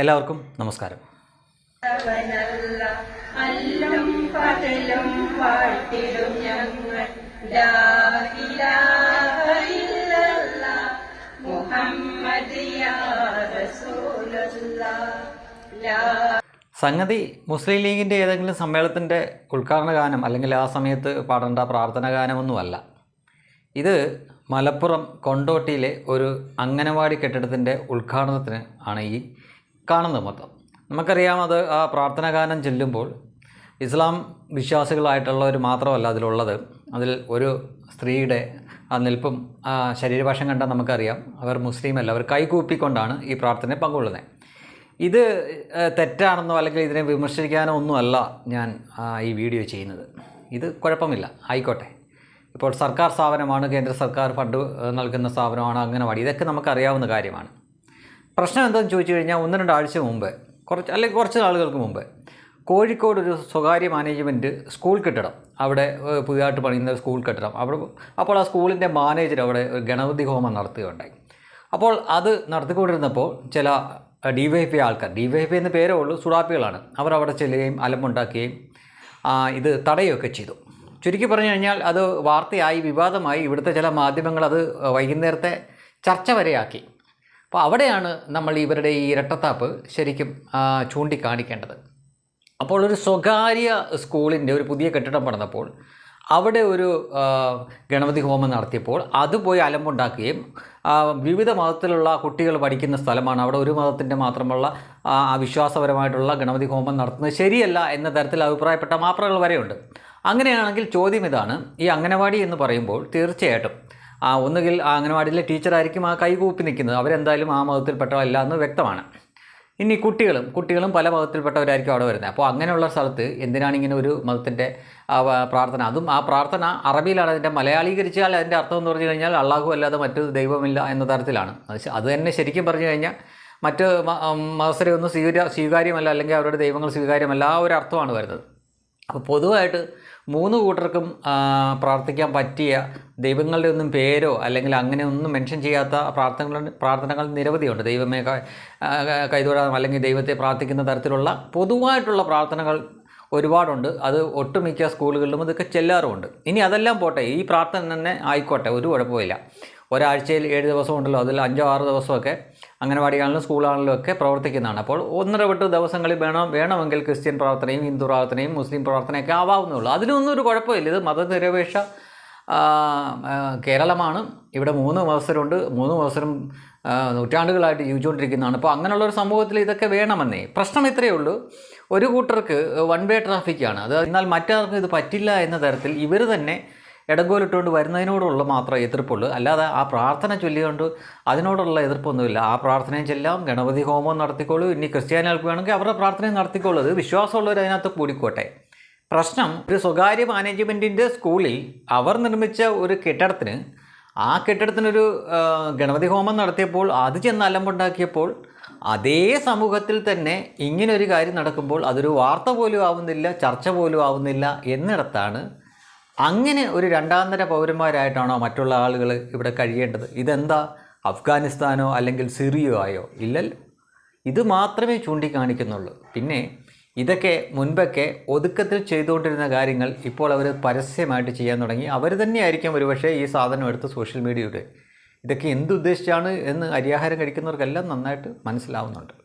എല്ലാവർക്കും നമസ്കാരം. അല്ലും പകലും ഞങ്ങൾ. സംഗതി മുസ്ലിം ലീഗിന്റെ ഏതെങ്കിലും സമ്മേളനത്തിന്റെ ഉദ്ഘാടന ഗാനം അല്ലെങ്കിൽ ആ സമയത്ത് പാടേണ്ട പ്രാർത്ഥന ഗാനമൊന്നുമല്ല. ഇത് മലപ്പുറം കൊണ്ടോട്ടിയിലെ ഒരു അംഗനവാടി കെട്ടിടത്തിന്റെ ഉദ്ഘാടനത്തിന് ആണ് ഈ കാണുന്നത് മൊത്തം. നമുക്കറിയാം അത് ആ പ്രാർത്ഥന ഗാനം ചെല്ലുമ്പോൾ ഇസ്ലാം വിശ്വാസികളായിട്ടുള്ളവർ മാത്രമല്ല അതിലുള്ളത്. അതിൽ ഒരു സ്ത്രീയുടെ ആ നിൽപ്പും ആ ശരീരഭാഷം കണ്ടാൽ നമുക്കറിയാം അവർ മുസ്ലിം അല്ല അവർ കൈകൂപ്പിക്കൊണ്ടാണ് ഈ പ്രാർത്ഥനയിൽ പങ്കുകൊള്ളുന്നത്. ഇത് തെറ്റാണെന്നോ അല്ലെങ്കിൽ ഇതിനെ വിമർശിക്കാനോ ഒന്നുമല്ല ഞാൻ ഈ വീഡിയോ ചെയ്യുന്നത്. ഇത് കുഴപ്പമില്ല. ആയിക്കോട്ടെ. ഇപ്പോൾ സർക്കാർ സ്ഥാപനമാണ് കേന്ദ്ര സർക്കാർ ഫണ്ട് നൽകുന്ന സ്ഥാപനമാണ് അംഗനവാടി ഇതൊക്കെ നമുക്കറിയാവുന്ന കാര്യമാണ്. പ്രശ്നം എന്താണെന്ന് ചോദിച്ചു കഴിഞ്ഞാൽ ഒന്ന് രണ്ടാഴ്ച മുമ്പ് കുറച്ച് അല്ലെങ്കിൽ കുറച്ച് നാളുകൾക്ക് മുമ്പ്. കോഴിക്കോട് ഒരു സ്വകാര്യ മാനേജ്മെന്റ് സ്കൂൾ കെട്ടിടം. അവിടെ പുതിയതായിട്ട് പണിയുന്ന സ്കൂൾ കെട്ടിടം. അവിടെ അപ്പോൾ ആ സ്കൂളിന്റെ മാനേജർ അവിടെ ഒരു ഗണപതി ഹോമം നടത്തുകയുണ്ടായി. അപ്പോൾ അത് നടത്തിക്കൊണ്ടിരുന്നപ്പോൾ ചില ഡി വൈ പി ആൾക്കാർ ഡി വൈ പി എന്ന പേരേ ഉള്ളൂ സുഡാപ്പികളാണ്. അവർ അവിടെ ചെല്ലുകയും അലമ്പുണ്ടാക്കുകയും ഇത് തടയുകയൊക്കെ ചെയ്തു. ചുരുക്കി പറഞ്ഞു കഴിഞ്ഞാൽ അത് വാർത്തയായി വിവാദമായി. ഇവിടുത്തെ ചില മാധ്യമങ്ങൾ അത് വൈകുന്നേരത്തെ ചർച്ച വരെയാക്കി. അപ്പോൾ അവിടെയാണ് നമ്മൾ ഇവരുടെ ഈ ഇരട്ടത്താപ്പ് ശരിക്കും ചൂണ്ടിക്കാണിക്കേണ്ടത്. അപ്പോൾ ഒരു സ്വകാര്യ സ്കൂളിന്റെ ഒരു പുതിയ കെട്ടിടം പണിതപ്പോൾ അവിടെ ഒരു ഗണപതി ഹോമം നടത്തിയപ്പോൾ അത് പോയി അലമ്പുണ്ടാക്കുകയും വിവിധ മതത്തിലുള്ള കുട്ടികൾ പഠിക്കുന്ന സ്ഥലമാണ്. അവിടെ ഒരു മതത്തിന്റെ മാത്രമുള്ള അവിശ്വാസപരമായിട്ടുള്ള വിശ്വാസപരമായിട്ടുള്ള ഗണപതി ഹോമം നടത്തുന്നത് ശരിയല്ല എന്ന തരത്തിൽ അഭിപ്രായപ്പെട്ട മാപ്രകൾ വരെയുണ്ട്. അങ്ങനെയാണെങ്കിൽ ചോദ്യം ഇതാണ്. ഈ അംഗനവാടി എന്ന് പറയുമ്പോൾ തീർച്ചയായിട്ടും ആ ഒന്നുകിൽ ആ അംഗനവാടിയിലെ ടീച്ചറായിരിക്കും ആ കൈകൂപ്പി നിൽക്കുന്നത്. അവരെന്തായാലും ആ മതത്തിൽപ്പെട്ടവല്ല എന്ന് വ്യക്തമാണ്. ഇനി കുട്ടികളും കുട്ടികളും പല മതത്തിൽപ്പെട്ടവരായിരിക്കും അവിടെ വരുന്നത്. അപ്പോൾ അങ്ങനെയുള്ള സ്ഥലത്ത് എന്തിനാണ് ഇങ്ങനെ ഒരു മതത്തിന്റെ പ്രാർത്ഥന? അതും ആ പ്രാർത്ഥന അറബിയിലാണ്. അതിന്റെ മലയാളീകരിച്ചാൽ അതിന്റെ അർത്ഥം എന്ന് പറഞ്ഞു കഴിഞ്ഞാൽ അള്ളാഹു അല്ലാതെ മറ്റു ദൈവമില്ല എന്ന തരത്തിലാണ്. അത് തന്നെ ശരിക്കും പറഞ്ഞു കഴിഞ്ഞാൽ മറ്റ് മതസ്ഥരെ ഒന്നും സ്വീകാര്യ സ്വീകാര്യമല്ല അല്ലെങ്കിൽ അവരുടെ ദൈവങ്ങൾ സ്വീകാര്യമല്ല ആ ഒരു അർത്ഥമാണ് വരുന്നത്. അപ്പോൾ പൊതുവായിട്ട് മൂന്ന് കൂട്ടർക്കും പ്രാർത്ഥിക്കാൻ പറ്റിയ ദൈവങ്ങളുടെ ഒന്നും പേരോ അല്ലെങ്കിൽ അങ്ങനെ ഒന്നും മെൻഷൻ ചെയ്യാത്ത പ്രാർത്ഥനകൾ പ്രാർത്ഥനകൾ നിരവധിയുണ്ട്. ദൈവമേ കൈതൊഴാം അല്ലെങ്കിൽ ദൈവത്തെ പ്രാർത്ഥിക്കുന്ന തരത്തിലുള്ള പൊതുവായിട്ടുള്ള പ്രാർത്ഥനകൾ ഒരുപാടുണ്ട്. അത് ഒട്ടുമിക്ക സ്കൂളുകളിലും ഇതൊക്കെ ചെല്ലാറുമുണ്ട്. ഇനി അതെല്ലാം പോട്ടെ. ഈ പ്രാർത്ഥന തന്നെ ആയിക്കോട്ടെ. ഒരു കുഴപ്പമില്ല ഒരാഴ്ചയിൽ ഏഴ് ദിവസം ഉണ്ടല്ലോ അതിൽ അഞ്ചോ ആറ് ദിവസമൊക്കെ അംഗനവാടിയാണെങ്കിലും സ്കൂളാണെങ്കിലും ഒക്കെ പ്രവർത്തിക്കുന്നതാണ്. അപ്പോൾ ഒന്നര വിട്ട് ദിവസങ്ങളിൽ വേണം വേണമെങ്കിൽ ക്രിസ്ത്യൻ പ്രാർത്ഥനയും ഹിന്ദു പ്രാർത്ഥനയും മുസ്ലിം പ്രാർത്ഥനയൊക്കെ ആവാവുന്നുള്ളൂ അതിനൊന്നും ഒരു കുഴപ്പമില്ല. ഇത് മതനിരപേക്ഷ കേരളമാണ്. ഇവിടെ മൂന്ന് മത്സരമുണ്ട് മൂന്ന് മത്സരം നൂറ്റാണ്ടുകളായിട്ട് ജീവിച്ചുകൊണ്ടിരിക്കുന്നതാണ്. അപ്പോൾ അങ്ങനെയുള്ള ഒരു സമൂഹത്തിൽ ഇതൊക്കെ വേണമെന്നേ. പ്രശ്നം ഇത്രയേ ഉള്ളൂ. ഒരു കൂട്ടർക്ക് വൺ വേ ട്രാഫിക്കാണ്. അത് എന്നാൽ മറ്റാർക്കും ഇത് പറ്റില്ല എന്ന തരത്തിൽ ഇവർ തന്നെ ഇടങ്കോലിട്ടുകൊണ്ട് വരുന്നതിനോടുള്ള മാത്രമേ എതിർപ്പുള്ളൂ. അല്ലാതെ ആ പ്രാർത്ഥന ചൊല്ലിക്കൊണ്ട് അതിനോടുള്ള എതിർപ്പൊന്നുമില്ല. ആ പ്രാർത്ഥനയും ചെല്ലാം ഗണപതി ഹോമം നടത്തിക്കോളൂ. ഇനി ക്രിസ്ത്യാനികൾക്ക് വേണമെങ്കിൽ അവരുടെ പ്രാർത്ഥനയും നടത്തിക്കോളൂ. അത് വിശ്വാസമുള്ളവർ അതിനകത്ത് കൂടിക്കോട്ടെ. പ്രശ്നം ഒരു സ്വകാര്യ മാനേജ്മെന്റിന്റെ സ്കൂളിൽ അവർ നിർമ്മിച്ച ഒരു കെട്ടിടത്തിന് ആ കെട്ടിടത്തിനൊരു ഗണപതി ഹോമം നടത്തിയപ്പോൾ അത് ചെന്ന് അലമ്പുണ്ടാക്കിയപ്പോൾ അതേ സമൂഹത്തിൽ തന്നെ ഇങ്ങനൊരു കാര്യം നടക്കുമ്പോൾ അതൊരു വാർത്ത പോലും ആവുന്നില്ല ചർച്ച പോലും ആവുന്നില്ല എന്നിടത്താണ് അങ്ങനെ ഒരു രണ്ടാന്തര പൗരന്മാരായിട്ടാണോ മറ്റുള്ള ആളുകൾ ഇവിടെ കഴിയേണ്ടത്? ഇതെന്താ? അഫ്ഗാനിസ്ഥാനോ അല്ലെങ്കിൽ സിറിയോ ആയോ? ഇല്ലല്ലോ. ഇത് മാത്രമേ ചൂണ്ടിക്കാണിക്കുന്നുള്ളൂ. പിന്നെ ഇതൊക്കെ മുൻപൊക്കെ ഒതുക്കത്തിൽ ചെയ്തുകൊണ്ടിരുന്ന കാര്യങ്ങൾ ഇപ്പോൾ അവർ പരസ്യമായിട്ട് ചെയ്യാൻ തുടങ്ങി. അവർ തന്നെയായിരിക്കും ഒരുപക്ഷെ ഈ സാധനം എടുത്ത് സോഷ്യൽ മീഡിയയുടെ. ഇതൊക്കെ എന്തുദ്ദേശിച്ചാണ് എന്ന് അരിയാഹാരം കഴിക്കുന്നവർക്കെല്ലാം നന്നായിട്ട് മനസ്സിലാവുന്നുണ്ട്.